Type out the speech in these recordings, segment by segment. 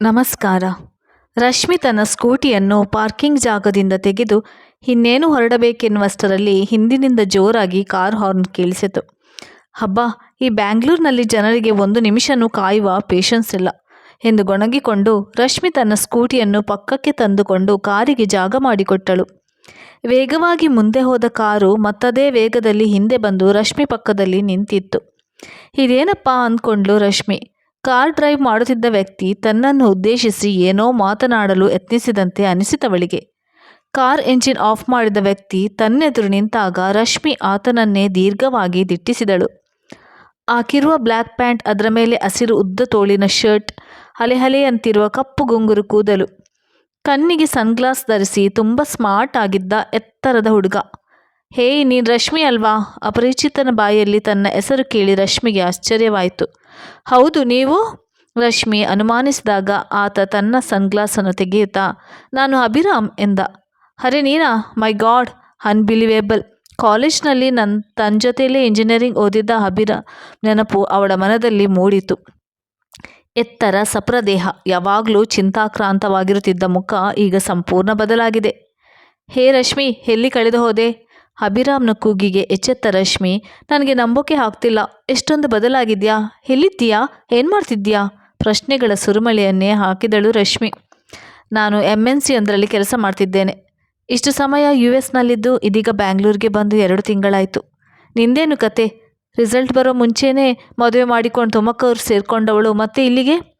ನಮಸ್ಕಾರ. ರಶ್ಮಿ ತನ್ನ ಸ್ಕೂಟಿಯನ್ನು ಪಾರ್ಕಿಂಗ್ ಜಾಗದಿಂದ ತೆಗೆದು ಇನ್ನೇನು ಹೊರಡಬೇಕೆನ್ನುವಷ್ಟರಲ್ಲಿ ಹಿಂದಿನಿಂದ ಜೋರಾಗಿ ಕಾರ್ ಹಾರ್ನ್ ಕೇಳಿಸಿತು. ಹಬ್ಬ, ಈ ಬ್ಯಾಂಗ್ಳೂರ್ನಲ್ಲಿ ಜನರಿಗೆ ಒಂದು ನಿಮಿಷನೂ ಕಾಯುವ ಪೇಷನ್ಸ್ ಇಲ್ಲ ಎಂದು ಗೊಣಗಿಕೊಂಡು ರಶ್ಮಿ ತನ್ನ ಸ್ಕೂಟಿಯನ್ನು ಪಕ್ಕಕ್ಕೆ ತಂದುಕೊಂಡು ಕಾರಿಗೆ ಜಾಗ ಮಾಡಿಕೊಟ್ಟಳು. ವೇಗವಾಗಿ ಮುಂದೆ ಹೋದ ಕಾರು ಮತ್ತದೇ ವೇಗದಲ್ಲಿ ಹಿಂದೆ ಬಂದು ರಶ್ಮಿ ಪಕ್ಕದಲ್ಲಿ ನಿಂತಿತ್ತು. ಇದೇನಪ್ಪ ಅಂದ್ಕೊಂಡ್ಲು ರಶ್ಮಿ? ಕಾರ್ ಡ್ರೈವ್ ಮಾಡುತ್ತಿದ್ದ ವ್ಯಕ್ತಿ ತನ್ನನ್ನು ಉದ್ದೇಶಿಸಿ ಏನೋ ಮಾತನಾಡಲು ಯತ್ನಿಸಿದಂತೆ ಅನಿಸಿತವಳಿಗೆ ಕಾರ್ ಎಂಜಿನ್ ಆಫ್ ಮಾಡಿದ ವ್ಯಕ್ತಿ ತನ್ನೆದುರು ನಿಂತಾಗ ರಶ್ಮಿ ಆತನನ್ನೇ ದೀರ್ಘವಾಗಿ ದಿಟ್ಟಿಸಿದಳು. ಆಕಿರುವ ಬ್ಲ್ಯಾಕ್ ಪ್ಯಾಂಟ್ ಅದರ ಮೇಲೆ ಹಸಿರು ಉದ್ದ ತೋಳಿನ ಶರ್ಟ್ ಹಲೆಹಲೆಯಂತಿರುವ ಕಪ್ಪು ಗುಂಗುರು ಕೂದಲು, ಕಣ್ಣಿಗೆ ಸನ್ಗ್ಲಾಸ್ ಧರಿಸಿ ತುಂಬ ಸ್ಮಾರ್ಟ್ ಆಗಿದ್ದ ಎತ್ತರದ ಹುಡುಗ. ಹೇಯ್ ನೀನು ರಶ್ಮಿ ಅಲ್ವಾ? ಅಪರಿಚಿತನ ಬಾಯಲ್ಲಿ ತನ್ನ ಹೆಸರು ಕೇಳಿ ರಶ್ಮಿಗೆ ಆಶ್ಚರ್ಯವಾಯಿತು. ಹೌದು, ನೀವು? ರಶ್ಮಿ ಅನುಮಾನಿಸಿದಾಗ ಆತ ತನ್ನ ಸನ್ಗ್ಲಾಸನ್ನು ತೆಗೆಯುತ್ತಾ, ನಾನು ಅಭಿರಾಮ್ ಎಂದ. ಅರೆ ನೀನಾ? ಮೈ ಗಾಡ್, ಅನ್ಬಿಲಿವೇಬಲ್. ಕಾಲೇಜ್ನಲ್ಲಿ ನನ್ನ ತನ್ನ ಜೊತೆಯಲ್ಲೇ ಇಂಜಿನಿಯರಿಂಗ್ ಓದಿದ್ದ ಅಭಿರಾಮ್ ನೆನಪು ಅವಳ ಮನದಲ್ಲಿ ಮೂಡಿತು. ಎತ್ತರ ಸಪ್ರದೇಹ. ಯಾವಾಗಲೂ ಚಿಂತಾಕ್ರಾಂತವಾಗಿರುತ್ತಿದ್ದ ಮುಖ ಈಗ ಸಂಪೂರ್ಣ ಬದಲಾಗಿದೆ. ಹೇ ರಶ್ಮಿ, ಎಲ್ಲಿ ಕಳೆದು ಹೋದೆ? ಅಭಿರಾಮ್ನ ಕೂಗಿಗೆ ಎಚ್ಚೆತ್ತ ರಶ್ಮಿ, ನನಗೆ ನಂಬೋಕೆ ಆಗ್ತಿಲ್ಲ. ಎಷ್ಟೊಂದು ಬದಲಾಗಿದ್ಯಾ? ಎಲ್ಲಿದ್ದೀಯಾ? ಏನು ಮಾಡ್ತಿದ್ಯಾ ಪ್ರಶ್ನೆಗಳ ಸುರುಮಳೆಯನ್ನೇ ಹಾಕಿದಳು ರಶ್ಮಿ. ನಾನು ಎಂ ಎನ್ ಸಿ ಒಂದರಲ್ಲಿ ಕೆಲಸ ಮಾಡ್ತಿದ್ದೇನೆ. ಇಷ್ಟು ಸಮಯ ಯು ಎಸ್ನಲ್ಲಿದ್ದು ಇದೀಗ ಬ್ಯಾಂಗ್ಳೂರಿಗೆ ಬಂದು ಎರಡು ತಿಂಗಳಾಯಿತು. ನಿಂದೇನು ಕತೆ? ರಿಸಲ್ಟ್ ಬರೋ ಮುಂಚೆನೇ ಮದುವೆ ಮಾಡಿಕೊಂಡು ತುಮಕೂರು ಸೇರಿಕೊಂಡವಳು ಮತ್ತೆ ಇಲ್ಲಿಗೆ?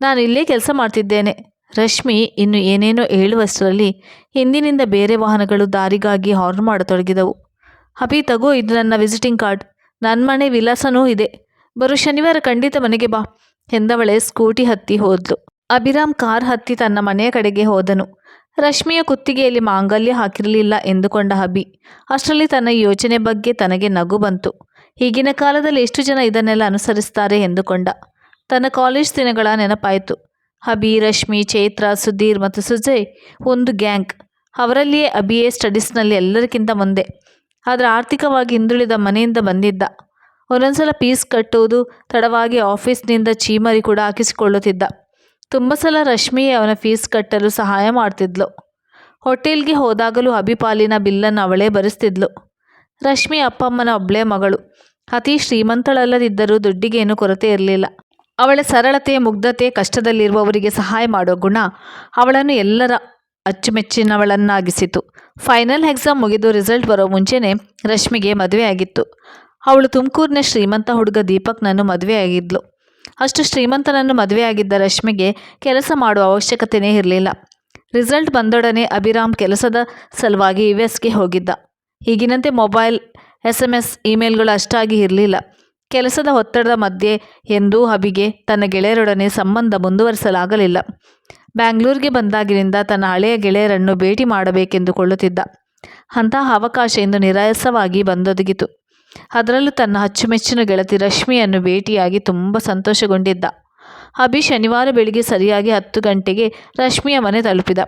ನಾನು ಇಲ್ಲೇ ಕೆಲಸ ಮಾಡ್ತಿದ್ದೇನೆ. ರಶ್ಮಿ ಇನ್ನು ಏನೇನೋ ಹೇಳುವಷ್ಟರಲ್ಲಿ ಹಿಂದಿನಿಂದ ಬೇರೆ ವಾಹನಗಳು ದಾರಿಗಾಗಿ ಹಾರ್ನ್ ಮಾಡತೊಡಗಿದವು. ಅಭಿ, ತಗೋ ಇದು ನನ್ನ ವಿಸಿಟಿಂಗ್ ಕಾರ್ಡ್. ನನ್ನ ಮನೆ ವಿಳಾಸನೂ ಇದೆ. ಬರೋ ಶನಿವಾರ ಖಂಡಿತ ಮನೆಗೆ ಬಾ ಎಂದವಳೆ ಸ್ಕೂಟಿ ಹತ್ತಿ ಹೋದ್ಲು. ಅಭಿರಾಮ್ ಕಾರ್ ಹತ್ತಿ ತನ್ನ ಮನೆಯ ಕಡೆಗೆ ಹೋದನು. ರಶ್ಮಿಯ ಕುತ್ತಿಗೆಯಲ್ಲಿ ಮಾಂಗಲ್ಯ ಹಾಕಿರಲಿಲ್ಲ ಎಂದುಕೊಂಡ ಅಭಿ. ಅಷ್ಟರಲ್ಲಿ ತನ್ನ ಯೋಚನೆ ಬಗ್ಗೆ ತನಗೆ ನಗು ಬಂತು. ಈಗಿನ ಕಾಲದಲ್ಲಿ ಎಷ್ಟು ಜನ ಇದನ್ನೆಲ್ಲ ಅನುಸರಿಸ್ತಾರೆ ಎಂದುಕೊಂಡ. ತನ್ನ ಕಾಲೇಜ್ ದಿನಗಳ ನೆನಪಾಯಿತು. ಅಭಿ ರಶ್ಮಿ, ಚೈತ್ರ, ಸುಧೀರ್ ಮತ್ತು ಸುಜಯ್ ಒಂದು ಗ್ಯಾಂಗ್. ಅವರಲ್ಲಿಯೇ ಅಭಿಯೇ ಸ್ಟಡೀಸ್ನಲ್ಲಿ ಎಲ್ಲರಿಗಿಂತ ಮುಂದೆ. ಆದರೆ ಆರ್ಥಿಕವಾಗಿ ಹಿಂದುಳಿದ ಮನೆಯಿಂದ ಬಂದಿದ್ದ. ಒಂದೊಂದ್ಸಲ ಫೀಸ್ ಕಟ್ಟುವುದು ತಡವಾಗಿ ಆಫೀಸ್ನಿಂದ ಚೀಮರಿ ಕೂಡ ಹಾಕಿಸಿಕೊಳ್ಳುತ್ತಿದ್ದ. ತುಂಬ ಸಲ ರಶ್ಮಿಯೇ ಅವನ ಫೀಸ್ ಕಟ್ಟಲು ಸಹಾಯ ಮಾಡ್ತಿದ್ಲು. ಹೋಟೆಲ್ಗೆ ಹೋದಾಗಲೂ ಅಭಿಪಾಲಿನ ಬಿಲ್ಲನ್ನು ಅವಳೇ ಭರಿಸ್ತಿದ್ಲು. ರಶ್ಮಿ ಅಪ್ಪಮ್ಮನ ಒಬ್ಬಳೇ ಮಗಳು. ಅತಿ ಶ್ರೀಮಂತಳಲ್ಲದಿದ್ದರೂ ದುಡ್ಡಿಗೇನು ಕೊರತೆ ಇರಲಿಲ್ಲ. ಅವಳ ಸರಳತೆ ಮುಗ್ಧತೆ ಕಷ್ಟದಲ್ಲಿರುವವರಿಗೆ ಸಹಾಯ ಮಾಡೋ ಗುಣ ಅವಳನ್ನು ಎಲ್ಲರ ಅಚ್ಚುಮೆಚ್ಚಿನವಳನ್ನಾಗಿಸಿತು. ಫೈನಲ್ ಎಕ್ಸಾಮ್ ಮುಗಿದು ರಿಸಲ್ಟ್ ಬರೋ ಮುಂಚೆನೇ ರಶ್ಮಿಗೆ ಮದುವೆ ಆಗಿತ್ತು. ಅವಳು ತುಮಕೂರಿನ ಶ್ರೀಮಂತ ಹುಡುಗ ದೀಪಕ್ನನ್ನು ಮದುವೆಯಾಗಿದ್ಲು ಅಷ್ಟು ಶ್ರೀಮಂತನನ್ನು ಮದುವೆಯಾಗಿದ್ದ ರಶ್ಮಿಗೆ ಕೆಲಸ ಮಾಡುವ ಅವಶ್ಯಕತೆಯೇ ಇರಲಿಲ್ಲ. ರಿಸಲ್ಟ್ ಬಂದೊಡನೆ ಅಭಿರಾಮ್ ಕೆಲಸದ ಸಲುವಾಗಿ ಯು ಎಸ್ಗೆ ಹೋಗಿದ್ದ. ಈಗಿನಂತೆ ಮೊಬೈಲ್ ಎಸ್ ಎಂ ಎಸ್ ಇಮೇಲ್ಗಳು ಅಷ್ಟಾಗಿ ಇರಲಿಲ್ಲ. ಕೆಲಸದ ಒತ್ತಡದ ಮಧ್ಯೆ ಎಂದೂ ಅಭಿಗೆ ತನ್ನ ಗೆಳೆಯರೊಡನೆ ಸಂಬಂಧ ಮುಂದುವರಿಸಲಾಗಲಿಲ್ಲ. ಬ್ಯಾಂಗ್ಳೂರಿಗೆ ಬಂದಾಗಿನಿಂದ ತನ್ನ ಹಳೆಯ ಗೆಳೆಯರನ್ನು ಭೇಟಿ ಮಾಡಬೇಕೆಂದುಕೊಳ್ಳುತ್ತಿದ್ದ. ಅಂತಹ ಅವಕಾಶ ಎಂದು ನಿರಾಯಸವಾಗಿ ಬಂದೊದಗಿತು. ಅದರಲ್ಲೂ ತನ್ನ ಅಚ್ಚುಮೆಚ್ಚಿನ ಗೆಳತಿ ರಶ್ಮಿಯನ್ನು ಭೇಟಿಯಾಗಿ ತುಂಬ ಸಂತೋಷಗೊಂಡಿದ್ದ. ಅಭಿ ಶನಿವಾರ ಬೆಳಿಗ್ಗೆ ಸರಿಯಾಗಿ ಹತ್ತು ಗಂಟೆಗೆ ರಶ್ಮಿಯ ಮನೆ ತಲುಪಿದ.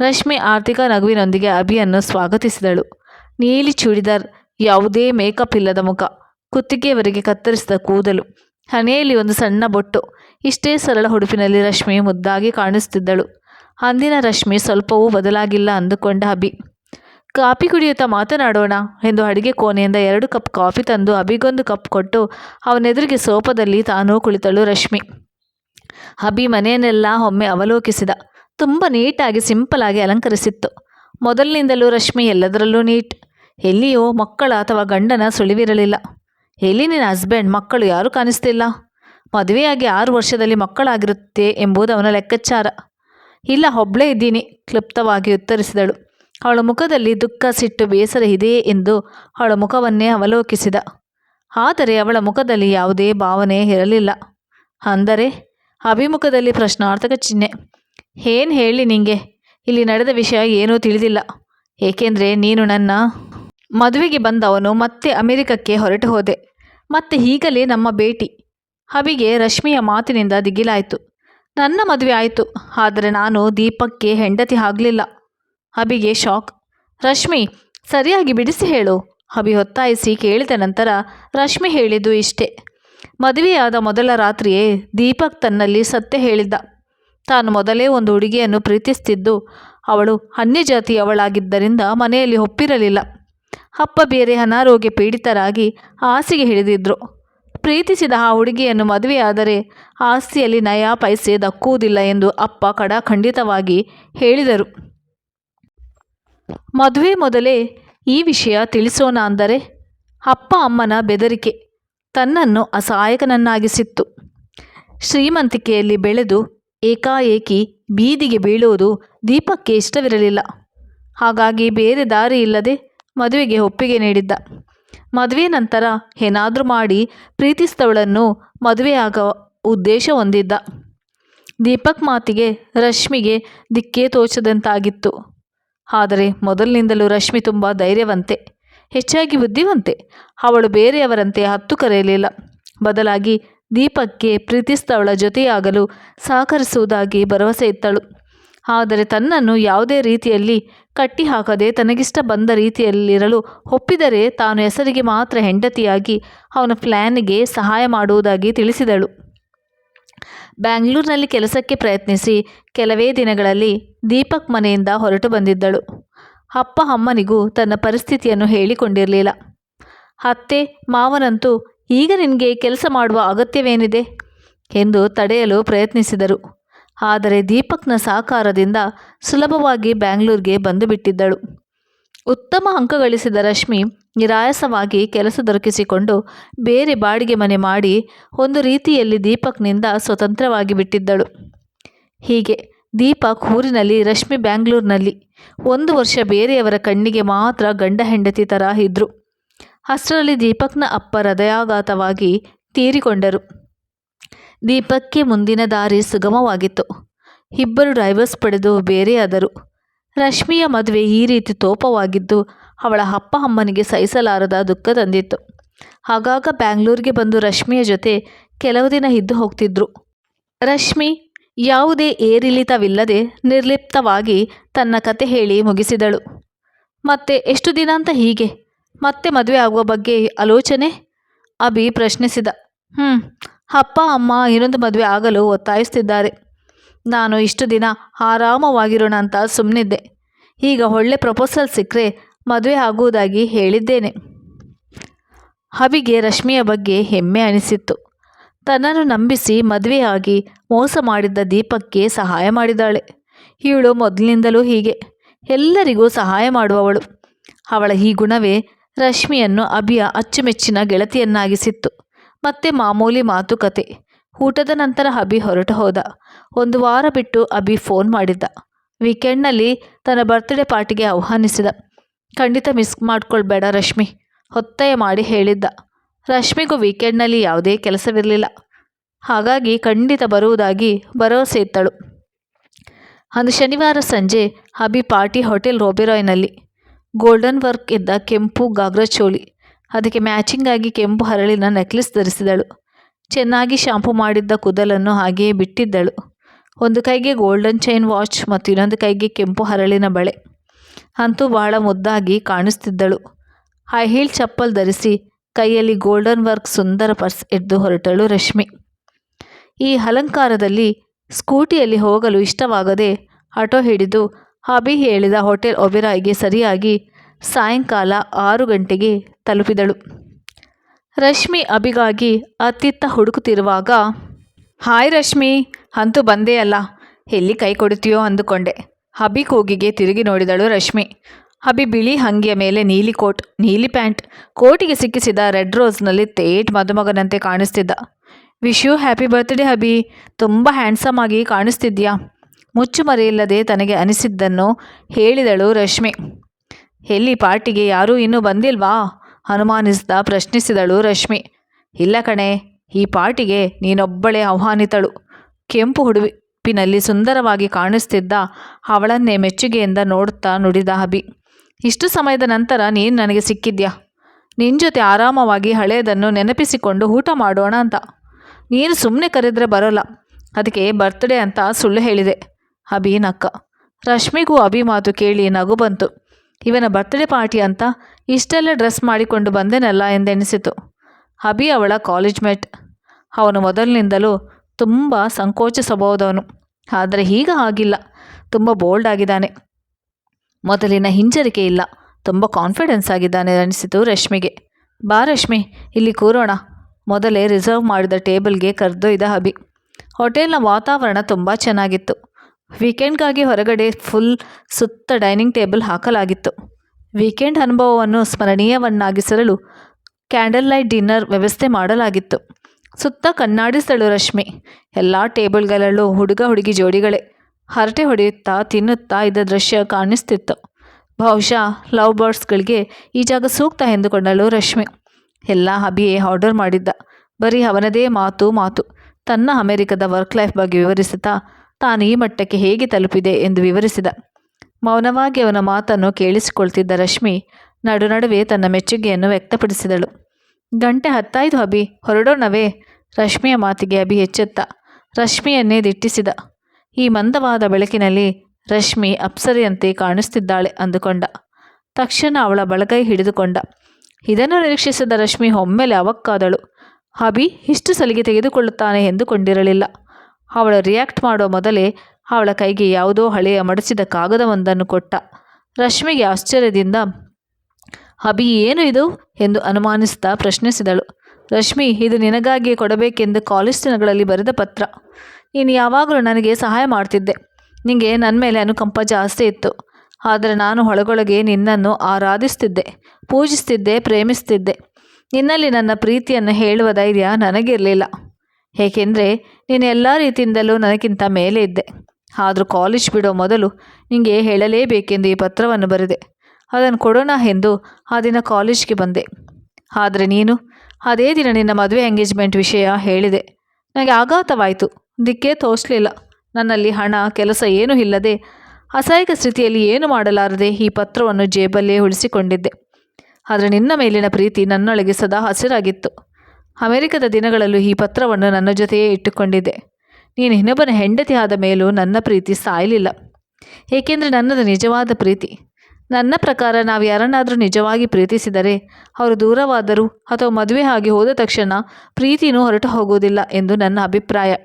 ರಶ್ಮಿ ಆರ್ಥಿಕ ನಗುವಿನೊಂದಿಗೆ ಅಭಿಯನ್ನು ಸ್ವಾಗತಿಸಿದಳು. ನೀಲಿ ಚೂಡಿದಾರ್ ಯಾವುದೇ ಮೇಕಪ್ ಇಲ್ಲದ ಮುಖ. ಕುತ್ತಿಗೆಯವರೆಗೆ ಕತ್ತರಿಸಿದ ಕೂದಲು. ಹಣೆಯಲ್ಲಿ ಒಂದು ಸಣ್ಣ ಬೊಟ್ಟು. ಇಷ್ಟೇ ಸರಳ ಹುಡುಪಿನಲ್ಲಿ ರಶ್ಮಿ ಮುದ್ದಾಗಿ ಕಾಣಿಸುತ್ತಿದ್ದಳು. ಅಂದಿನ ರಶ್ಮಿ ಸ್ವಲ್ಪವೂ ಬದಲಾಗಿಲ್ಲ ಅಂದುಕೊಂಡ ಅಭಿ. ಕಾಫಿ ಕುಡಿಯುತ್ತಾ ಮಾತನಾಡೋಣ? ಎಂದು ಅಡಿಗೆ ಕೋಣೆಯಿಂದ ಎರಡು ಕಪ್ ಕಾಫಿ ತಂದು ಅಭಿಗೊಂದು ಕಪ್ ಕೊಟ್ಟು ಅವನೆದುರಿಗೆ ಸೋಪದಲ್ಲಿ ತಾನೂ ಕುಳಿತಳು ರಶ್ಮಿ. ಅಭಿ ಮನೆಯನ್ನೆಲ್ಲ ಒಮ್ಮೆ ಅವಲೋಕಿಸಿದ. ತುಂಬ ನೀಟಾಗಿ ಸಿಂಪಲಾಗಿ ಅಲಂಕರಿಸಿತ್ತು. ಮೊದಲಿನಿಂದಲೂ ರಶ್ಮಿ ಎಲ್ಲದರಲ್ಲೂ ನೀಟ್. ಎಲ್ಲಿಯೋ ಮಕ್ಕಳ ಅಥವಾ ಗಂಡನ ಸುಳಿವಿರಲಿಲ್ಲ. ಎಲ್ಲಿ ನಿನ್ನ ಹಸ್ಬೆಂಡ್ ಮಕ್ಕಳು ಯಾರೂ ಕಾಣಿಸ್ತಿಲ್ಲ. ಮದುವೆಯಾಗಿ ಆರು ವರ್ಷದಲ್ಲಿ ಮಕ್ಕಳಾಗಿರುತ್ತೆ ಎಂಬುದು ಅವನ ಲೆಕ್ಕಾಚಾರ. ಇಲ್ಲ ಒಬ್ಬಳೇ ಇದ್ದೀನಿ, ಕ್ಲುಪ್ತವಾಗಿ ಉತ್ತರಿಸಿದಳು. ಅವಳ ಮುಖದಲ್ಲಿ ದುಃಖ, ಸಿಟ್ಟು, ಬೇಸರ ಇದೆಯೇ ಎಂದು ಅವಳ ಮುಖವನ್ನೇ ಅವಲೋಕಿಸಿದ. ಆದರೆ ಅವಳ ಮುಖದಲ್ಲಿ ಯಾವುದೇ ಭಾವನೆ ಇರಲಿಲ್ಲ. ಅಂದರೆ, ಅಭಿಮುಖದಲ್ಲಿ ಪ್ರಶ್ನಾರ್ಥಕ ಚಿಹ್ನೆ. ಏನು ಹೇಳಿ ನಿಂಗೆ? ಇಲ್ಲಿ ನಡೆದ ವಿಷಯ ಏನೂ ತಿಳಿದಿಲ್ಲ. ಏಕೆಂದರೆ ನೀನು ನನ್ನ ಮದುವೆಗೆ ಬಂದವನು ಮತ್ತೆ ಅಮೆರಿಕಕ್ಕೆ ಹೊರಟು ಹೋದೆ. ಮತ್ತೆ ಈಗಲೇ ನಮ್ಮ ಭೇಟಿ. ಹಬಿಗೆ ರಶ್ಮಿಯ ಮಾತಿನಿಂದ ದಿಗಿಲಾಯಿತು. ನನ್ನ ಮದುವೆ ಆಯಿತು, ಆದರೆ ನಾನು ದೀಪಕ್ಕೆ ಹೆಂಡತಿ ಆಗಲಿಲ್ಲ. ಹಬಿಗೆ ಶಾಕ್. ರಶ್ಮಿ, ಸರಿಯಾಗಿ ಬಿಡಿಸಿ ಹೇಳು. ಹಬಿ ಒತ್ತಾಯಿಸಿ ಕೇಳಿದ ನಂತರ ರಶ್ಮಿ ಹೇಳಿದ್ದು ಇಷ್ಟೇ. ಮದುವೆಯಾದ ಮೊದಲ ರಾತ್ರಿಯೇ ದೀಪಕ್ ತನ್ನಲ್ಲಿ ಸತ್ಯ ಹೇಳಿದ್ದ. ತಾನು ಮೊದಲೇ ಒಂದು ಹುಡುಗಿಯನ್ನು ಪ್ರೀತಿಸ್ತಿದ್ದು, ಅವಳು ಅನ್ಯಜಾತಿಯವಳಾಗಿದ್ದರಿಂದ ಮನೆಯಲ್ಲಿ ಒಪ್ಪಿರಲಿಲ್ಲ. ಅಪ್ಪ ಬೇರೆ ಅನಾರೋಗ್ಯ ಪೀಡಿತರಾಗಿ ಹಾಸಿಗೆ ಹಿಡಿದಿದ್ರು. ಪ್ರೀತಿಸಿದ ಆ ಹುಡುಗಿಯನ್ನು ಮದುವೆಯಾದರೆ ಆಸ್ತಿಯಲ್ಲಿ ನಯಾ ಪೈಸೆ ದಕ್ಕುವುದಿಲ್ಲ ಎಂದು ಅಪ್ಪ ಕಡ ಖಂಡಿತವಾಗಿ ಹೇಳಿದರು. ಮದುವೆ ಮೊದಲೇ ಈ ವಿಷಯ ತಿಳಿಸೋಣ ಅಂದರೆ ಅಪ್ಪ ಅಮ್ಮನ ಬೆದರಿಕೆ ತನ್ನನ್ನು ಅಸಹಾಯಕನನ್ನಾಗಿಸಿತ್ತು. ಶ್ರೀಮಂತಿಕೆಯಲ್ಲಿ ಬೆಳೆದು ಏಕಾಏಕಿ ಬೀದಿಗೆ ಬೀಳುವುದು ದೀಪಕ್ಕೆ ಇಷ್ಟವಿರಲಿಲ್ಲ. ಹಾಗಾಗಿ ಬೇರೆ ದಾರಿ ಇಲ್ಲದೆ ಮದುವೆಗೆ ಒಪ್ಪಿಗೆ ನೀಡಿದ್ದ. ಮದುವೆ ನಂತರ ಏನಾದರೂ ಮಾಡಿ ಪ್ರೀತಿಸಿದವಳನ್ನು ಮದುವೆಯಾಗ ಉದ್ದೇಶ ಹೊಂದಿದ್ದ. ದೀಪಕ್ ಮಾತಿಗೆ ರಶ್ಮಿಗೆ ದಿಕ್ಕೇ ತೋಚದಂತಾಗಿತ್ತು. ಆದರೆ ಮೊದಲಿನಿಂದಲೂ ರಶ್ಮಿ ತುಂಬ ಧೈರ್ಯವಂತೆ, ಹೆಚ್ಚಾಗಿ ಬುದ್ಧಿವಂತೆ. ಅವಳು ಬೇರೆಯವರಂತೆ ಹತ್ತು ಕರೆಯಲಿಲ್ಲ. ಬದಲಾಗಿ ದೀಪಕ್ಕೆ ಪ್ರೀತಿಸಿದವಳ ಜೊತೆಯಾಗಲು ಸಹಕರಿಸುವುದಾಗಿ ಭರವಸೆ ಇತ್ತಳು. ಆದರೆ ತನ್ನನ್ನು ಯಾವುದೇ ರೀತಿಯಲ್ಲಿ ಕಟ್ಟಿಹಾಕದೆ ತನಗಿಷ್ಟ ಬಂದ ರೀತಿಯಲ್ಲಿರಲು ಒಪ್ಪಿದರೆ ತಾನು ಹೆಸರಿಗೆ ಮಾತ್ರ ಹೆಂಡತಿಯಾಗಿ ಅವನ ಪ್ಲ್ಯಾನ್ಗೆ ಸಹಾಯ ಮಾಡುವುದಾಗಿ ತಿಳಿಸಿದಳು. ಬ್ಯಾಂಗ್ಳೂರಿನಲ್ಲಿ ಕೆಲಸಕ್ಕೆ ಪ್ರಯತ್ನಿಸಿ ಕೆಲವೇ ದಿನಗಳಲ್ಲಿ ದೀಪಕ್ ಮನೆಯಿಂದ ಹೊರಟು ಬಂದಿದ್ದಳು. ಅಪ್ಪ ಅಮ್ಮನಿಗೂ ತನ್ನ ಪರಿಸ್ಥಿತಿಯನ್ನು ಹೇಳಿಕೊಂಡಿರಲಿಲ್ಲ. ಅತ್ತೆ, ಮಾವನಂತೂ ಈಗ ನಿನಗೆ ಕೆಲಸ ಮಾಡುವ ಅಗತ್ಯವೇನಿದೆ? ಎಂದು ತಡೆಯಲು ಪ್ರಯತ್ನಿಸಿದರು. ಆದರೆ ದೀಪಕ್ನ ಸಾಕಾರದಿಂದ ಸುಲಭವಾಗಿ ಬ್ಯಾಂಗ್ಳೂರ್ಗೆ ಬಂದು ಬಿಟ್ಟಿದ್ದಳು ಉತ್ತಮ ಅಂಕ ಗಳಿಸಿದ ರಶ್ಮಿ ನಿರಾಯಾಸವಾಗಿ ಕೆಲಸ ದೊರಕಿಸಿಕೊಂಡು ಬೇರೆ ಬಾಡಿಗೆ ಮನೆ ಮಾಡಿ ಒಂದು ರೀತಿಯಲ್ಲಿ ದೀಪಕ್ನಿಂದ ಸ್ವತಂತ್ರವಾಗಿ ಬಿಟ್ಟಿದ್ದಳು. ಹೀಗೆ ದೀಪಕ್ ಊರಿನಲ್ಲಿ, ರಶ್ಮಿ ಬ್ಯಾಂಗ್ಳೂರಿನಲ್ಲಿ ಒಂದು ವರ್ಷ ಬೇರೆಯವರ ಕಣ್ಣಿಗೆ ಮಾತ್ರ ಗಂಡ ಹೆಂಡತಿ ಥರ ಇದ್ದರು ಅಷ್ಟರಲ್ಲಿ ದೀಪಕ್ನ ಅಪ್ಪ ಹೃದಯಾಘಾತವಾಗಿ ತೀರಿಕೊಂಡರು. ದೀಪಕ್ಗೆ ಮುಂದಿನ ದಾರಿ ಸುಗಮವಾಗಿತ್ತು. ಇಬ್ಬರು ಡ್ರೈವರ್ಸ್ ಪಡೆದು ಬೇರೆಯಾದರು ರಶ್ಮಿಯ ಮದುವೆ ಈ ರೀತಿ ತೋಪವಾಗಿದ್ದು, ಅವಳ ಅಪ್ಪ ಅಮ್ಮನಿಗೆ ಸಹಿಸಲಾರದ ದುಃಖ ತಂದಿತ್ತು. ಆಗಾಗ ಬ್ಯಾಂಗ್ಳೂರಿಗೆ ಬಂದು ರಶ್ಮಿಯ ಜೊತೆ ಕೆಲವು ದಿನ ಇದ್ದು ಹೋಗ್ತಿದ್ರು. ರಶ್ಮಿ, ಯಾವುದೇ ಏರಿಳಿತವಿಲ್ಲದೆ ನಿರ್ಲಿಪ್ತವಾಗಿ ತನ್ನ ಕತೆ ಹೇಳಿ ಮುಗಿಸಿದಳು. ಮತ್ತೆ, ಎಷ್ಟು ದಿನ ಅಂತ ಹೀಗೆ? ಮತ್ತೆ ಮದುವೆ ಆಗುವ ಬಗ್ಗೆ ಆಲೋಚನೆ? ಅಭಿ ಪ್ರಶ್ನಿಸಿದ. ಹ್ಞೂ ಅಪ್ಪ, ಅಮ್ಮ ಇನ್ನೊಂದು ಮದುವೆ ಆಗಲು ಒತ್ತಾಯಿಸ್ತಿದ್ದಾರೆ ನಾನು ಇಷ್ಟು ದಿನ ಆರಾಮವಾಗಿರೋಣ ಅಂತ ಸುಮ್ಮನಿದ್ದೆ ಈಗ ಒಳ್ಳೆ ಪ್ರಪೋಸಲ್ ಸಿಕ್ಕರೆ ಮದುವೆ ಆಗುವುದಾಗಿ ಹೇಳಿದ್ದೇನೆ. ಅವಿಗೆ ರಶ್ಮಿಯ ಬಗ್ಗೆ ಹೆಮ್ಮೆ ಅನಿಸಿತ್ತು. ತನ್ನನ್ನು ನಂಬಿಸಿ ಮದುವೆಯಾಗಿ ಮೋಸ ಮಾಡಿದ್ದ ದೀಪಕ್ಕೆ ಸಹಾಯ ಮಾಡಿದಾಳೆ. ಇವಳು ಮೊದಲಿನಿಂದಲೂ ಹೀಗೆ. ಎಲ್ಲರಿಗೂ ಸಹಾಯ ಮಾಡುವವಳು. ಅವಳ ಈ ಗುಣವೇ ರಶ್ಮಿಯನ್ನು ಅಭಿಯ ಅಚ್ಚುಮೆಚ್ಚಿನ ಗೆಳತಿಯನ್ನಾಗಿಸಿತ್ತು. ಮತ್ತೆ ಮಾಮೂಲಿ ಮಾತುಕತೆ. ಊಟದ ನಂತರ ಅಭಿ ಹೊರಟು ಹೋದ. ಒಂದು ವಾರ ಬಿಟ್ಟು ಅಭಿ ಫೋನ್ ಮಾಡಿದ್ದ. ವೀಕೆಂಡ್ನಲ್ಲಿ ತನ್ನ ಬರ್ತ್ಡೇ ಪಾರ್ಟಿಗೆ ಆಹ್ವಾನಿಸಿದ. ಖಂಡಿತ ಮಿಸ್ ಮಾಡ್ಕೊಳ್ಬೇಡ ರಶ್ಮಿ, ಒತ್ತಾಯ ಮಾಡಿ ಹೇಳಿದ್ದ. ರಶ್ಮಿಗೂ ವೀಕೆಂಡ್ನಲ್ಲಿ ಯಾವುದೇ ಕೆಲಸವಿರಲಿಲ್ಲ. ಹಾಗಾಗಿ ಖಂಡಿತ ಬರುವುದಾಗಿ ಭರವಸೆ ಇತ್ತಳು. ಅಂದು ಶನಿವಾರ ಸಂಜೆ ಅಭಿ ಪಾರ್ಟಿ ಹೋಟೆಲ್ ರೋಬಿರಾಯ್ನಲ್ಲಿ. ಗೋಲ್ಡನ್ ವರ್ಕ್ ಇದ್ದ ಕೆಂಪು ಗಾಗ್ರ ಚೋಳಿ. ಅದಕ್ಕೆ ಮ್ಯಾಚಿಂಗ್ ಆಗಿ ಕೆಂಪು ಹರಳಿನ ನೆಕ್ಲೆಸ್ ಧರಿಸಿದಳು. ಚೆನ್ನಾಗಿ ಶಾಂಪು ಮಾಡಿದ್ದ ಕೂದಲನ್ನು ಹಾಗೆಯೇ ಬಿಟ್ಟಿದ್ದಳು. ಒಂದು ಕೈಗೆ ಗೋಲ್ಡನ್ ಚೈನ್ ವಾಚ್ ಮತ್ತು ಇನ್ನೊಂದು ಕೈಗೆ ಕೆಂಪು ಹರಳಿನ ಬಳೆ. ಅಂತೂ ಬಹಳ ಮುದ್ದಾಗಿ ಕಾಣಿಸ್ತಿದ್ದಳು. ಹೈ ಹೀಲ್ ಚಪ್ಪಲ್ ಧರಿಸಿ ಕೈಯಲ್ಲಿ ಗೋಲ್ಡನ್ ವರ್ಕ್ ಸುಂದರ ಪರ್ಸ್ ಎದ್ದು ಹೊರಟಳು ರಶ್ಮಿ. ಈ ಅಲಂಕಾರದಲ್ಲಿ ಸ್ಕೂಟಿಯಲ್ಲಿ ಹೋಗಲು ಇಷ್ಟವಾಗದೆ ಆಟೋ ಹಿಡಿದು ಅಭಿ ಹೇಳಿದ ಹೋಟೆಲ್ ಒಬಿರಾಯ್ಗೆ ಸರಿಯಾಗಿ ಸಾಯಂಕಾಲ ಆರು ಗಂಟೆಗೆ ತಲುಪಿದಳು. ರಶ್ಮಿ ಅಭಿಗಾಗಿ ಅತ್ತಿತ್ತ ಹುಡುಕುತ್ತಿರುವಾಗ, ಹಾಯ್ ರಶ್ಮಿ, ಅಂತೂ ಬಂದೇ ಅಲ್ಲ. ಎಲ್ಲಿ ಕೈ ಕೊಡುತ್ತೀಯೋ? ಅಂದುಕೊಂಡೆ. ಅಭಿ ಕೂಗಿಗೆ ತಿರುಗಿ ನೋಡಿದಳು ರಶ್ಮಿ. ಅಭಿ ಬಿಳಿ ಹಂಗಿಯ ಮೇಲೆ ನೀಲಿ ಕೋಟ್, ನೀಲಿ ಪ್ಯಾಂಟ್, ಕೋಟಿಗೆ ಸಿಕ್ಕಿಸಿದ ರೆಡ್ ರೋಸ್ನಲ್ಲಿ ತೇಟ್ ಮದುಮಗನಂತೆ ಕಾಣಿಸ್ತಿದ್ದ. Wish you happy birthday Abhi. ತುಂಬ ಹ್ಯಾಂಡ್ಸಮ್ ಆಗಿ ಕಾಣಿಸ್ತಿದ್ಯಾ ಮುಚ್ಚುಮರೆಯಿಲ್ಲದೆ ತನಗೆ ಅನಿಸಿದ್ದನ್ನು ಹೇಳಿದಳು ರಶ್ಮಿ. ಎಲ್ಲಿ ಪಾರ್ಟಿಗೆ ಯಾರೂ ಇನ್ನೂ ಬಂದಿಲ್ವಾ? ಅನುಮಾನಿಸಿದ ಪ್ರಶ್ನಿಸಿದಳು ರಶ್ಮಿ. ಇಲ್ಲ ಕಣೆ, ಈ ಪಾರ್ಟಿಗೆ ನೀನೊಬ್ಬಳೇ ಆಹ್ವಾನಿತಳು. ಕೆಂಪು ಹುಡುಪಿನಲ್ಲಿ ಸುಂದರವಾಗಿ ಕಾಣಿಸ್ತಿದ್ದ ಅವಳನ್ನೇ ಮೆಚ್ಚುಗೆಯಿಂದ ನೋಡುತ್ತಾ ನುಡಿದ ಅಭಿ. ಇಷ್ಟು ಸಮಯದ ನಂತರ ನೀನು ನನಗೆ ಸಿಕ್ಕಿದ್ಯಾ? ನಿನ್ನ ಜೊತೆ ಆರಾಮವಾಗಿ ಹಳೆಯದನ್ನು ನೆನಪಿಸಿಕೊಂಡು ಊಟ ಮಾಡೋಣ ಅಂತ. ನೀನು ಸುಮ್ಮನೆ ಕರೆದ್ರೆ ಬರೋಲ್ಲ. ಅದಕ್ಕೆ ಬರ್ತ್ಡೇ ಅಂತ ಸುಳ್ಳು ಹೇಳಿದೆ. ಅಭಿ ನಕ್ಕ. ರಶ್ಮಿಗೂ ಅಭಿ ಮಾತು ಕೇಳಿ ನಗು ಬಂತು. ಇವನ ಬರ್ತ್ಡೇ ಪಾರ್ಟಿ ಅಂತ ಇಷ್ಟೆಲ್ಲ ಡ್ರೆಸ್ ಮಾಡಿಕೊಂಡು ಬಂದೆನಲ್ಲ ಎಂದೆನಿಸಿತು. ಅಭಿ ಅವಳ ಕಾಲೇಜ್ ಮೇಟ್ ಅವನು ಮೊದಲಿನಿಂದಲೂ ತುಂಬ ಸಂಕೋಚ ಸ್ವಭಾವದವನು ಆದರೆ ಈಗ ಆಗಿಲ್ಲ ತುಂಬ ಬೋಲ್ಡ್ ಆಗಿದ್ದಾನೆ. ಮೊದಲಿನ ಹಿಂಜರಿಕೆ ಇಲ್ಲ. ತುಂಬ ಕಾನ್ಫಿಡೆನ್ಸ್ ಆಗಿದ್ದಾನೆ ಅನಿಸಿತು ರಶ್ಮಿಗೆ. ಬಾ ರಶ್ಮಿ, ಇಲ್ಲಿ ಕೂರೋಣ. ಮೊದಲೇ ರಿಸರ್ವ್ ಮಾಡಿದ ಟೇಬಲ್ಗೆ ಕರೆದೊಯ್ದ ಅಭಿ. ಹೋಟೆಲ್ನ ವಾತಾವರಣ ತುಂಬ ಚೆನ್ನಾಗಿತ್ತು. ವೀಕೆಂಡ್ಗಾಗಿ ಹೊರಗಡೆ ಫುಲ್ ಸುತ್ತ ಡೈನಿಂಗ್ ಟೇಬಲ್ ಹಾಕಲಾಗಿತ್ತು. ವೀಕೆಂಡ್ ಅನುಭವವನ್ನು ಸ್ಮರಣೀಯವನ್ನಾಗಿಸಲು ಕ್ಯಾಂಡಲ್ ಲೈಟ್ ಡಿನ್ನರ್ ವ್ಯವಸ್ಥೆ ಮಾಡಲಾಗಿತ್ತು. ಸುತ್ತ ಕಣ್ಣಾಡಿಸಳು ರಶ್ಮಿ. ಎಲ್ಲ ಟೇಬಲ್ಗಳಲ್ಲೂ ಹುಡುಗ ಹುಡುಗಿ ಜೋಡಿಗಳೇ. ಹರಟೆ ಹೊಡೆಯುತ್ತಾ ತಿನ್ನುತ್ತಾ ಇದ್ದ ದೃಶ್ಯ ಕಾಣಿಸ್ತಿತ್ತು. ಬಹುಶಃ ಲವ್ ಬರ್ಡ್ಸ್ಗಳಿಗೆ ಈ ಜಾಗ ಸೂಕ್ತ ಎಂದುಕೊಂಡಳು ರಶ್ಮಿ. ಎಲ್ಲ ಹಬಿಯೇ ಆರ್ಡರ್ ಮಾಡಿದ್ದ. ಬರೀ ಅವನದೇ ಮಾತು ಮಾತು. ತನ್ನ ಅಮೆರಿಕದ ವರ್ಕ್ ಲೈಫ್ ಬಗ್ಗೆ ವಿವರಿಸುತ್ತಾ ತಾನು ಈ ಮಟ್ಟಕ್ಕೆ ಹೇಗೆ ತಲುಪಿದೆ ಎಂದು ವಿವರಿಸಿದ. ಮೌನವಾಗಿ ಅವನ ಮಾತನ್ನು ಕೇಳಿಸಿಕೊಳ್ತಿದ್ದ ರಶ್ಮಿ ನಡು ನಡುವೆ ತನ್ನ ಮೆಚ್ಚುಗೆಯನ್ನು ವ್ಯಕ್ತಪಡಿಸಿದಳು. ಗಂಟೆ ಹತ್ತಾಯ್ತು ಅಭಿ, ಹೊರಡೋಣವೇ? ರಶ್ಮಿಯ ಮಾತಿಗೆ ಅಭಿ ಎಚ್ಚೆತ್ತ. ರಶ್ಮಿಯನ್ನೇ ದಿಟ್ಟಿಸಿದ. ಈ ಮಂದವಾದ ಬೆಳಕಿನಲ್ಲಿ ರಶ್ಮಿ ಅಪ್ಸರೆಯಂತೆ ಕಾಣಿಸ್ತಿದ್ದಾಳೆ ಅಂದುಕೊಂಡ. ತಕ್ಷಣ ಅವಳ ಬಳಗೈ ಹಿಡಿದುಕೊಂಡ. ಇದನ್ನು ನಿರೀಕ್ಷಿಸಿದ ರಶ್ಮಿ ಒಮ್ಮೆಲೆ ಅವಕ್ಕಾದಳು. ಅಭಿ, ಇಷ್ಟು ಸಲಿಗೆ ತೆಗೆದುಕೊಳ್ಳುತ್ತಾನೆ ಎಂದುಕೊಂಡಿರಲಿಲ್ಲ. ಅವಳು ರಿಯಾಕ್ಟ್ ಮಾಡೋ ಮೊದಲೇ ಅವಳ ಕೈಗೆ ಯಾವುದೋ ಹಳೆಯ ಮಡಚಿದ ಕಾಗದವೊಂದನ್ನು ಕೊಟ್ಟ. ರಶ್ಮಿಗೆ ಆಶ್ಚರ್ಯದಿಂದ, ಅಭಿ, ಏನು ಇದು? ಎಂದು ಅನುಮಾನಿಸ್ತಾ ಪ್ರಶ್ನಿಸಿದಳು. ರಶ್ಮಿ, ಇದು ನಿನಗಾಗಿಯೇ ಕೊಡಬೇಕೆಂದು ಕಾಲೇಜ್ ದಿನಗಳಲ್ಲಿ ಬರೆದ ಪತ್ರ. ನೀನು ಯಾವಾಗಲೂ ನನಗೆ ಸಹಾಯ ಮಾಡ್ತಿದ್ದೆ. ನಿನಗೆ ನನ್ನ ಮೇಲೆ ಅನುಕಂಪ ಜಾಸ್ತಿ ಇತ್ತು. ಆದರೆ ನಾನು ಒಳಗೊಳಗೆ ನಿನ್ನನ್ನು ಆರಾಧಿಸ್ತಿದ್ದೆ, ಪೂಜಿಸ್ತಿದ್ದೆ, ಪ್ರೇಮಿಸ್ತಿದ್ದೆ. ನಿನ್ನಲ್ಲಿ ನನ್ನ ಪ್ರೀತಿಯನ್ನು ಹೇಳುವ ಧೈರ್ಯ ನನಗಿರಲಿಲ್ಲ. ಏಕೆಂದರೆ ನೀನು ಎಲ್ಲ ರೀತಿಯಿಂದಲೂ ನನಗಿಂತ ಮೇಲೆ ಇದ್ದೆ. ಆದರೂ ಕಾಲೇಜ್ ಬಿಡೋ ಮೊದಲು ನಿಮಗೆ ಹೇಳಲೇಬೇಕೆಂದು ಈ ಪತ್ರವನ್ನು ಬರೆದೆ. ಅದನ್ನು ಕೊಡೋಣ ಎಂದು ಆ ದಿನ ಕಾಲೇಜ್ಗೆ ಬಂದೆ. ಆದರೆ ನೀನು ಅದೇ ದಿನ ನಿನ್ನ ಮದುವೆ ಎಂಗೇಜ್ಮೆಂಟ್ ವಿಷಯ ಹೇಳಿದೆ. ನನಗೆ ಆಘಾತವಾಯಿತು. ದಿಕ್ಕೇ ತೋರಿಸಲಿಲ್ಲ. ನನ್ನಲ್ಲಿ ಹಣ, ಕೆಲಸ ಏನೂ ಇಲ್ಲದೆ ಅಸಹಾಯಕ ಸ್ಥಿತಿಯಲ್ಲಿ ಏನು ಮಾಡಲಾರದೆ ಈ ಪತ್ರವನ್ನು ಜೇಬಲ್ಲೇ ಉಳಿಸಿಕೊಂಡಿದ್ದೆ. ಆದರೆ ನಿನ್ನ ಮೇಲಿನ ಪ್ರೀತಿ ನನ್ನೊಳಗೆ ಸದಾ ಹಸಿರಾಗಿತ್ತು. ಅಮೆರಿಕದ ದಿನಗಳಲ್ಲೂ ಈ ಪತ್ರವನ್ನು ನನ್ನ ಜೊತೆಯೇ ಇಟ್ಟುಕೊಂಡಿದ್ದೆ. ನೀನು ಇನ್ನೊಬ್ಬನ ಹೆಂಡತಿ ಆದ ಮೇಲೂ ನನ್ನ ಪ್ರೀತಿ ಸಾಯಲಿಲ್ಲ. ಏಕೆಂದರೆ ನನ್ನದು ನಿಜವಾದ ಪ್ರೀತಿ. ನನ್ನ ಪ್ರಕಾರ ನಾವು ಯಾರನ್ನಾದರೂ ನಿಜವಾಗಿ ಪ್ರೀತಿಸಿದರೆ ಅವರು ದೂರವಾದರೂ ಅಥವಾ ಮದುವೆ ಆಗಿ ಹೋದ ತಕ್ಷಣ ಪ್ರೀತಿನೂ ಹೊರಟು ಹೋಗುವುದಿಲ್ಲ ಎಂದು ನನ್ನ ಅಭಿಪ್ರಾಯ.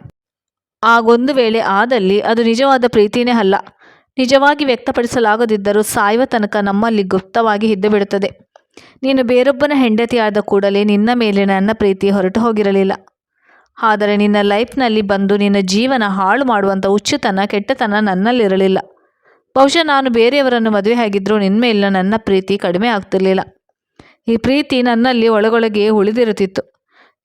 ಆಗೊಂದು ವೇಳೆ ಆದಲ್ಲಿ ಅದು ನಿಜವಾದ ಪ್ರೀತಿನೇ ಅಲ್ಲ. ನಿಜವಾಗಿ ವ್ಯಕ್ತಪಡಿಸಲಾಗದಿದ್ದರೂ ಸಾಯುವ ತನಕ ನಮ್ಮಲ್ಲಿ ಗುಪ್ತವಾಗಿ ಇದ್ದು ಬಿಡುತ್ತದೆ. ನೀನು ಬೇರೊಬ್ಬನ ಹೆಂಡತಿ ಆದ ಕೂಡಲೇ ನಿನ್ನ ಮೇಲೆ ನನ್ನ ಪ್ರೀತಿ ಹೊರಟು ಹೋಗಿರಲಿಲ್ಲ. ಆದರೆ ನಿನ್ನ ಲೈಫ್ನಲ್ಲಿ ಬಂದು ನಿನ್ನ ಜೀವನ ಹಾಳು ಮಾಡುವಂಥ ಹುಚ್ಚುತನ ಕೆಟ್ಟತನ ನನ್ನಲ್ಲಿರಲಿಲ್ಲ. ಬಹುಶಃ ನಾನು ಬೇರೆಯವರನ್ನು ಮದುವೆ ಆಗಿದ್ದರೂ ನಿನ್ನ ಮೇಲಿನ ನನ್ನ ಪ್ರೀತಿ ಕಡಿಮೆ ಆಗ್ತಿರಲಿಲ್ಲ. ಈ ಪ್ರೀತಿ ನನ್ನಲ್ಲಿ ಒಳಗೊಳಗೆ ಉಳಿದಿರುತ್ತಿತ್ತು.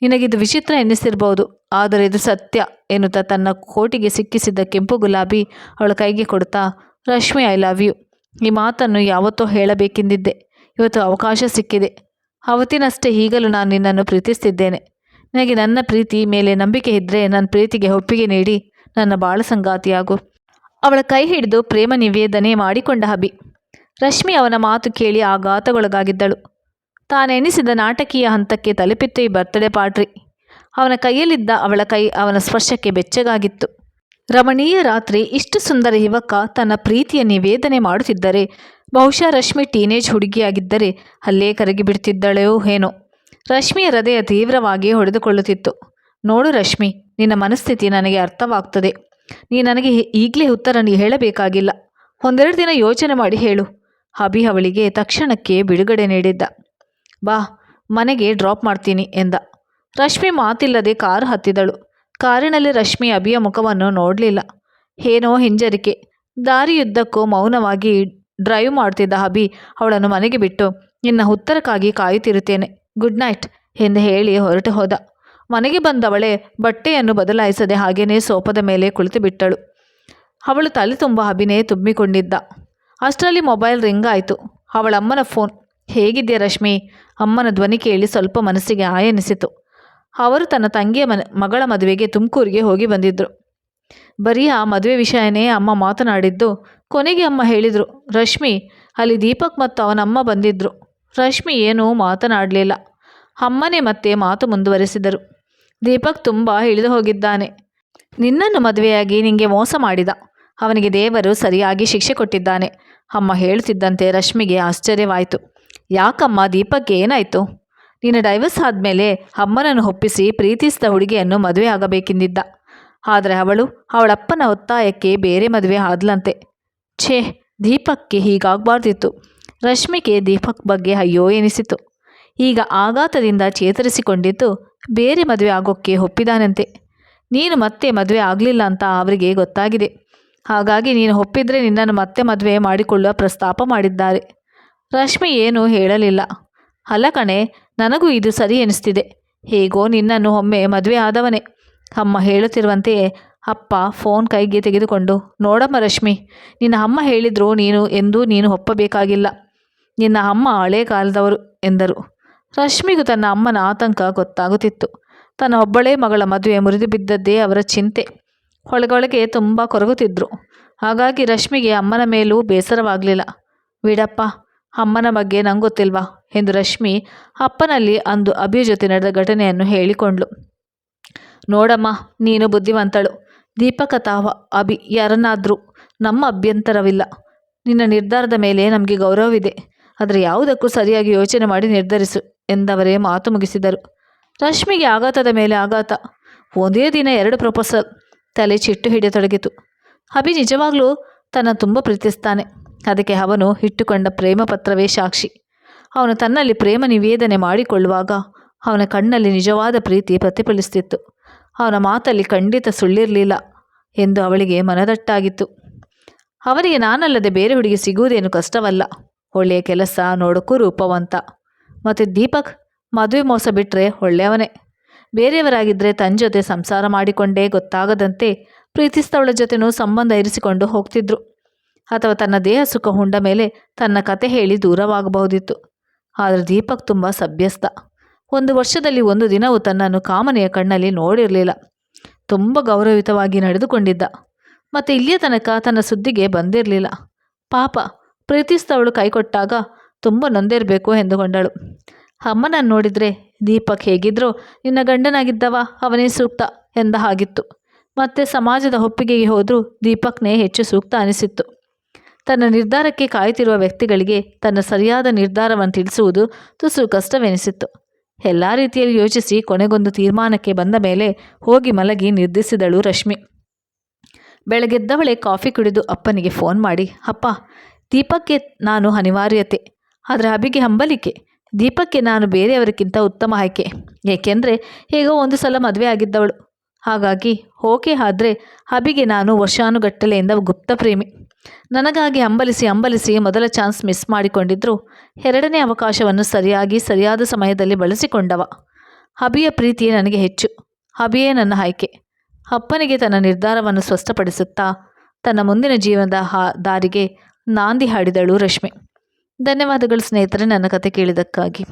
ನಿನಗಿದು ವಿಚಿತ್ರ ಎನ್ನಿಸಿರ್ಬೋದು ಆದರೆ ಇದು ಸತ್ಯ ಎನ್ನುತ್ತಾ ತನ್ನ ಕೋಟಿಗೆ ಸಿಕ್ಕಿಸಿದ್ದ ಕೆಂಪು ಗುಲಾಬಿ ಅವಳ ಕೈಗೆ ಕೊಡ್ತಾ ರಶ್ಮಿ ಐ ಲವ್ ಯು ಈ ಮಾತನ್ನು ಯಾವತ್ತೋ ಹೇಳಬೇಕೆಂದಿದ್ದೆ. ಇವತ್ತು ಅವಕಾಶ ಸಿಕ್ಕಿದೆ. ಅವತ್ತಿನಷ್ಟೇ ಈಗಲೂ ನಾನು ನಿನ್ನನ್ನು ಪ್ರೀತಿಸ್ತಿದ್ದೇನೆ. ನನಗೆ ನನ್ನ ಪ್ರೀತಿ ಮೇಲೆ ನಂಬಿಕೆ ಇದ್ದರೆ ನನ್ನ ಪ್ರೀತಿಗೆ ಒಪ್ಪಿಗೆ ನೀಡಿ ನನ್ನ ಬಾಳ ಸಂಗಾತಿಯಾಗು. ಅವಳ ಕೈ ಹಿಡಿದು ಪ್ರೇಮ ನಿವೇದನೆ ಮಾಡಿಕೊಂಡ ಹಬಿ. ರಶ್ಮಿ ಅವನ ಮಾತು ಕೇಳಿ ಆಘಾತಗೊಳಗಾಗಿದ್ದಳು ತಾನೆನಿಸಿದ ನಾಟಕೀಯ ಹಂತಕ್ಕೆ ತಲುಪಿತ್ತು ಈ ಬರ್ತ್ಡೇ ಪಾಟ್ರಿ ಅವನ ಕೈಯಲ್ಲಿದ್ದ ಅವಳ ಕೈ ಅವನ ಸ್ಪರ್ಶಕ್ಕೆ ಬೆಚ್ಚಗಾಗಿತ್ತು. ರಮಣೀಯ ರಾತ್ರಿ ಇಷ್ಟು ಸುಂದರ ಯುವಕ ತನ್ನ ಪ್ರೀತಿಯ ನಿವೇದನೆ ಮಾಡುತ್ತಿದ್ದರೆ, ಬಹುಶಃ ರಶ್ಮಿ ಟೀನೇಜ್ ಹುಡುಗಿಯಾಗಿದ್ದರೆ ಅಲ್ಲೇ ಕರಗಿ ಬಿಡ್ತಿದ್ದಳೆಯೋ ಏನೋ. ರಶ್ಮಿಯ ಹೃದಯ ತೀವ್ರವಾಗಿ ಹೊಡೆದುಕೊಳ್ಳುತ್ತಿತ್ತು. ನೋಡು ರಶ್ಮಿ, ನಿನ್ನ ಮನಸ್ಥಿತಿ ನನಗೆ ಅರ್ಥವಾಗ್ತದೆ. ನೀ ನನಗೆ ಈಗಲೇ ಉತ್ತರ ನೀ ಹೇಳಬೇಕಾಗಿಲ್ಲ. ಒಂದೆರಡು ದಿನ ಯೋಚನೆ ಮಾಡಿ ಹೇಳು. ಅಭಿ ಅವಳಿಗೆ ತಕ್ಷಣಕ್ಕೆ ಬಿಡುಗಡೆ ನೀಡಿದ್ದ. ಬಾ, ಮನೆಗೆ ಡ್ರಾಪ್ ಮಾಡ್ತೀನಿ ಎಂದ. ರಶ್ಮಿ ಮಾತಿಲ್ಲದೆ ಕಾರು ಹತ್ತಿದಳು. ಕಾರಿನಲ್ಲಿ ರಶ್ಮಿ ಅಭಿಯ ಮುಖವನ್ನು ನೋಡಲಿಲ್ಲ. ಏನೋ ಹಿಂಜರಿಕೆ. ದಾರಿಯುದ್ದಕ್ಕೂ ಮೌನವಾಗಿ ಡ್ರೈವ್ ಮಾಡ್ತಿದ್ದ ಅಭಿ ಅವಳನ್ನು ಮನೆಗೆ ಬಿಟ್ಟು, ನಿನ್ನ ಉತ್ತರಕ್ಕಾಗಿ ಕಾಯುತ್ತಿರುತ್ತೇನೆ. ಗುಡ್ ನೈಟ್ ಎಂದು ಹೇಳಿ ಹೊರಟು ಹೋದ. ಮನೆಗೆ ಬಂದವಳೆ ಬಟ್ಟೆಯನ್ನು ಬದಲಾಯಿಸದೆ ಹಾಗೇನೇ ಸೋಪದ ಮೇಲೆ ಕುಳಿತು ಬಿಟ್ಟಳು. ಅವಳು ತಲೆ ತುಂಬ ಅಭಿನಯ ತುಂಬಿಕೊಂಡಿದ್ದ. ಅಷ್ಟರಲ್ಲಿ ಮೊಬೈಲ್ ರಿಂಗ್ ಆಯಿತು. ಅವಳಮ್ಮನ ಫೋನ್. ಹೇಗಿದ್ಯಾ ರಶ್ಮಿ? ಅಮ್ಮನ ಧ್ವನಿ ಕೇಳಿ ಸ್ವಲ್ಪ ಮನಸ್ಸಿಗೆ ಆಯನಿಸಿತು. ಅವರು ತನ್ನ ತಂಗಿಯ ಮಗಳ ಮದುವೆಗೆ ತುಮಕೂರಿಗೆ ಹೋಗಿ ಬಂದಿದ್ದರು ಬರೀ ಆ ಮದುವೆ ವಿಷಯನೇ ಅಮ್ಮ ಮಾತನಾಡಿದ್ದು. ಕೊನೆಗೆ ಅಮ್ಮ ಹೇಳಿದರು, ರಶ್ಮಿ, ಅಲ್ಲಿ ದೀಪಕ್ ಮತ್ತು ಅವನಮ್ಮ ಬಂದಿದ್ದರು ರಶ್ಮಿ ಏನೂ ಮಾತನಾಡಲಿಲ್ಲ. ಅಮ್ಮನೇ ಮತ್ತೆ ಮಾತು ಮುಂದುವರೆಸಿದರು. ದೀಪಕ್ ತುಂಬ ಇಳಿದು ಹೋಗಿದ್ದಾನೆ. ನಿನ್ನನ್ನು ಮದುವೆಯಾಗಿ ನಿಂಗೆ ಮೋಸ ಮಾಡಿದ. ಅವನಿಗೆ ದೇವರು ಸರಿಯಾಗಿ ಶಿಕ್ಷೆ ಕೊಟ್ಟಿದ್ದಾನೆ. ಅಮ್ಮ ಹೇಳುತ್ತಿದ್ದಂತೆ ರಶ್ಮಿಗೆ ಆಶ್ಚರ್ಯವಾಯಿತು. ಯಾಕಮ್ಮ ದೀಪಕ್ಗೆ ಏನಾಯಿತು? ನೀನು ಡೈವರ್ಸ್ ಆದಮೇಲೆ ಅಮ್ಮನನ್ನು ಒಪ್ಪಿಸಿ ಪ್ರೀತಿಸಿದ ಹುಡುಗಿಯನ್ನು ಮದುವೆ ಆಗಬೇಕೆಂದಿದ್ದ. ಆದರೆ ಅವಳು ಅವಳಪ್ಪನ ಒತ್ತಾಯಕ್ಕೆ ಬೇರೆ ಮದುವೆ ಆದ್ಲಂತೆ. ಛೇ, ದೀಪಕ್ಗೆ ಹೀಗಾಗಬಾರ್ದಿತ್ತು. ರಶ್ಮಿಗೆ ದೀಪಕ್ ಬಗ್ಗೆ ಅಯ್ಯೋ ಎನಿಸಿತು. ಈಗ ಆಘಾತದಿಂದ ಚೇತರಿಸಿಕೊಂಡಿದ್ದು ಬೇರೆ ಮದುವೆ ಆಗೋಕ್ಕೆ ಒಪ್ಪಿದಾನಂತೆ. ನೀನು ಮತ್ತೆ ಮದುವೆ ಆಗಲಿಲ್ಲ ಅಂತ ಅವರಿಗೆ ಗೊತ್ತಾಗಿದೆ. ಹಾಗಾಗಿ ನೀನು ಒಪ್ಪಿದ್ರೆ ನಿನ್ನನ್ನು ಮತ್ತೆ ಮದುವೆ ಮಾಡಿಕೊಳ್ಳುವ ಪ್ರಸ್ತಾಪ ಮಾಡಿದ್ದಾರೆ. ರಶ್ಮಿ ಏನೂ ಹೇಳಲಿಲ್ಲ. ಅಲ್ಲ ಕಣೆ, ನನಗೂ ಇದು ಸರಿ ಎನಿಸ್ತಿದೆ. ಹೇಗೋ ನಿನ್ನನ್ನು ಒಮ್ಮೆ ಮದುವೆ ಆದವನೇ. ಅಮ್ಮ ಹೇಳುತ್ತಿರುವಂತೆಯೇ ಅಪ್ಪ ಫೋನ್ ಕೈಗೆ ತೆಗೆದುಕೊಂಡು, ನೋಡಮ್ಮ ರಶ್ಮಿ, ನಿನ್ನ ಅಮ್ಮ ಹೇಳಿದ್ರು ನೀನು ಎಂದೂ ನೀನು ಒಪ್ಪಬೇಕಾಗಿಲ್ಲ. ನಿನ್ನ ಅಮ್ಮ ಹಳೆ ಕಾಲದವರು ಎಂದರು. ರಶ್ಮಿಗೂ ತನ್ನ ಅಮ್ಮನ ಆತಂಕ ಗೊತ್ತಾಗುತ್ತಿತ್ತು. ತನ್ನ ಒಬ್ಬಳೇ ಮಗಳ ಮದುವೆ ಮುರಿದು ಬಿದ್ದದ್ದೇ ಅವರ ಚಿಂತೆ. ಒಳಗೊಳಗೆ ತುಂಬ ಕೊರಗುತ್ತಿದ್ದರು ಹಾಗಾಗಿ ರಶ್ಮಿಗೆ ಅಮ್ಮನ ಮೇಲೂ ಬೇಸರವಾಗಲಿಲ್ಲ. ಬಿಡಪ್ಪ ಅಮ್ಮನ ಬಗ್ಗೆ ನಂಗೆ ಗೊತ್ತಿಲ್ವಾ ಎಂದು ರಶ್ಮಿ ಅಪ್ಪನಲ್ಲಿ ಅಂದು ಅಭಿಯ ಜೊತೆ ನಡೆದ ಘಟನೆಯನ್ನು ಹೇಳಿಕೊಂಡ್ಳು ನೋಡಮ್ಮ, ನೀನು ಬುದ್ಧಿವಂತಳು. ದೀಪಕ ತಾವ, ಅಭಿ ಯಾರನ್ನಾದರೂ ನಮ್ಮ ಅಭ್ಯಂತರವಿಲ್ಲ. ನಿನ್ನ ನಿರ್ಧಾರದ ಮೇಲೆ ನಮಗೆ ಗೌರವವಿದೆ. ಆದರೆ ಯಾವುದಕ್ಕೂ ಸರಿಯಾಗಿ ಯೋಚನೆ ಮಾಡಿ ನಿರ್ಧರಿಸು ಎಂದವರೇ ಮಾತು ಮುಗಿಸಿದರು. ರಶ್ಮಿಗೆ ಆಘಾತದ ಮೇಲೆ ಆಘಾತ. ಒಂದೇ ದಿನ ಎರಡು ಪ್ರಪೋಸಲ್ ತಲೆ ಚಿಟ್ಟು ಹಿಡಿಯತೊಡಗಿತು. ಅಭಿ ನಿಜವಾಗ್ಲೂ ತನ್ನ ತುಂಬ ಪ್ರೀತಿಸ್ತಾನೆ. ಅದಕ್ಕೆ ಅವನು ಇಟ್ಟುಕೊಂಡ ಪ್ರೇಮ ಪತ್ರವೇ ಸಾಕ್ಷಿ. ಅವನು ತನ್ನಲ್ಲಿ ಪ್ರೇಮ ನಿವೇದನೆ ಮಾಡಿಕೊಳ್ಳುವಾಗ ಅವನ ಕಣ್ಣಲ್ಲಿ ನಿಜವಾದ ಪ್ರೀತಿ ಪ್ರತಿಫಲಿಸ್ತಿತ್ತು. ಅವನ ಮಾತಲ್ಲಿ ಖಂಡಿತ ಸುಳ್ಳಿರಲಿಲ್ಲ ಎಂದು ಅವಳಿಗೆ ಮನದಟ್ಟಾಗಿತ್ತು. ಅವನಿಗೆ ನಾನಲ್ಲದೆ ಬೇರೆ ಹುಡುಗಿ ಸಿಗುವುದೇನು ಕಷ್ಟವಲ್ಲ. ಒಳ್ಳೆಯ ಕೆಲಸ ನೋಡೋಕ್ಕೂ ರೂಪವಂತ. ಮತ್ತು ದೀಪಕ್, ಮದುವೆ ಮೋಸ ಬಿಟ್ಟರೆ ಒಳ್ಳೆಯವನೇ. ಬೇರೆಯವರಾಗಿದ್ದರೆ ತನ್ನ ಜೊತೆ ಸಂಸಾರ ಮಾಡಿಕೊಂಡೇ ಗೊತ್ತಾಗದಂತೆ ಪ್ರೀತಿಸ್ತವಳ ಜೊತೆನೂ ಸಂಬಂಧ ಇರಿಸಿಕೊಂಡು ಹೋಗ್ತಿದ್ರು. ಅಥವಾ ತನ್ನ ದೇಹ ಸುಖ ಹುಂಡ ಮೇಲೆ ತನ್ನ ಕತೆ ಹೇಳಿ ದೂರವಾಗಬಹುದಿತ್ತು. ಆದರೆ ದೀಪಕ್ ತುಂಬ ಸಭ್ಯಸ್ತ ಒಂದು ವರ್ಷದಲ್ಲಿ ಒಂದು ದಿನವೂ ತನ್ನನ್ನು ಕಾಮನೆಯ ಕಣ್ಣಲ್ಲಿ ನೋಡಿರಲಿಲ್ಲ. ತುಂಬ ಗೌರವಿತವಾಗಿ ನಡೆದುಕೊಂಡಿದ್ದ. ಮತ್ತು ಇಲ್ಲಿಯ ತನಕ ತನ್ನ ಸುದ್ದಿಗೆ ಬಂದಿರಲಿಲ್ಲ. ಪಾಪ ಪ್ರೀತಿಸ್ತವಳು ಕೈಕೊಟ್ಟಾಗ ತುಂಬ ನೊಂದಿರಬೇಕು ಎಂದುಕೊಂಡಳು. ಅಮ್ಮನನ್ನು ನೋಡಿದರೆ, ದೀಪಕ್ ಹೇಗಿದ್ರೋ, ನಿನ್ನ ಗಂಡನಾಗಿದ್ದವ, ಅವನೇ ಸೂಕ್ತ ಎಂದ ಹಾಗಿತ್ತು. ಮತ್ತೆ ಸಮಾಜದ ಒಪ್ಪಿಗೆಗೆ ಹೋದರೂ ದೀಪಕ್ನೇ ಹೆಚ್ಚು ಸೂಕ್ತ ಅನಿಸಿತ್ತು. ತನ್ನ ನಿರ್ಧಾರಕ್ಕೆ ಕಾಯುತ್ತಿರುವ ವ್ಯಕ್ತಿಗಳಿಗೆ ತನ್ನ ಸರಿಯಾದ ನಿರ್ಧಾರವನ್ನು ತಿಳಿಸುವುದು ತುಸು ಕಷ್ಟವೆನಿಸಿತ್ತು. ಎಲ್ಲ ರೀತಿಯಲ್ಲಿ ಯೋಚಿಸಿ ಕೊನೆಗೊಂದು ತೀರ್ಮಾನಕ್ಕೆ ಬಂದ ಮೇಲೆ ಹೋಗಿ ಮಲಗಿ ನಿರ್ಧರಿಸಿದಳು ರಶ್ಮಿ. ಬೆಳಗ್ಗೆದ್ದವಳೆ ಕಾಫಿ ಕುಡಿದು ಅಪ್ಪನಿಗೆ ಫೋನ್ ಮಾಡಿ, ಅಪ್ಪ, ದೀಪಕ್ಕೆ ನಾನು ಅನಿವಾರ್ಯತೆ, ಆದರೆ ಅಭಿಗೆ ಹಂಬಲಿಕೆ, ದೀಪಕ್ಕೆ ನಾನು ಬೇರೆಯವರಿಗಿಂತ ಉತ್ತಮ ಆಯ್ಕೆ, ಏಕೆಂದರೆ ಹೇಗೋ ಒಂದು ಸಲ ಮದುವೆ ಆಗಿದ್ದವಳು. ಹಾಗಾಗಿ ಓಕೆ ಆದರೆ ಅಭಿಗೆ ನಾನು ವರ್ಷಾನುಗಟ್ಟಲೆಯಿಂದ ಗುಪ್ತ ಪ್ರೇಮಿ ನನಗಾಗಿ ಹಂಬಲಿಸಿ ಹಂಬಲಿಸಿ ಮೊದಲ ಚಾನ್ಸ್ ಮಿಸ್ ಮಾಡಿಕೊಂಡಿದ್ರು. ಎರಡನೇ ಅವಕಾಶವನ್ನು ಸರಿಯಾಗಿ, ಸರಿಯಾದ ಸಮಯದಲ್ಲಿ ಬಳಸಿಕೊಂಡವ. ಅಭಿಯ ಪ್ರೀತಿಯೇ ನನಗೆ ಹೆಚ್ಚು. ಅಭಿಯೇ ನನ್ನ ಆಯ್ಕೆ. ಅಪ್ಪನಿಗೆ ತನ್ನ ನಿರ್ಧಾರವನ್ನು ಸ್ಪಷ್ಟಪಡಿಸುತ್ತಾ, ತನ್ನ ಮುಂದಿನ ಜೀವನದ ಹಾ, ದಾರಿಗೆ ನಾಂದಿ ಹಾಡಿದಳು ರಶ್ಮಿ. ಧನ್ಯವಾದಗಳು ಸ್ನೇಹಿತರೆ ನನ್ನ ಕತೆ ಕೇಳಿದ್ದಕ್ಕಾಗಿ.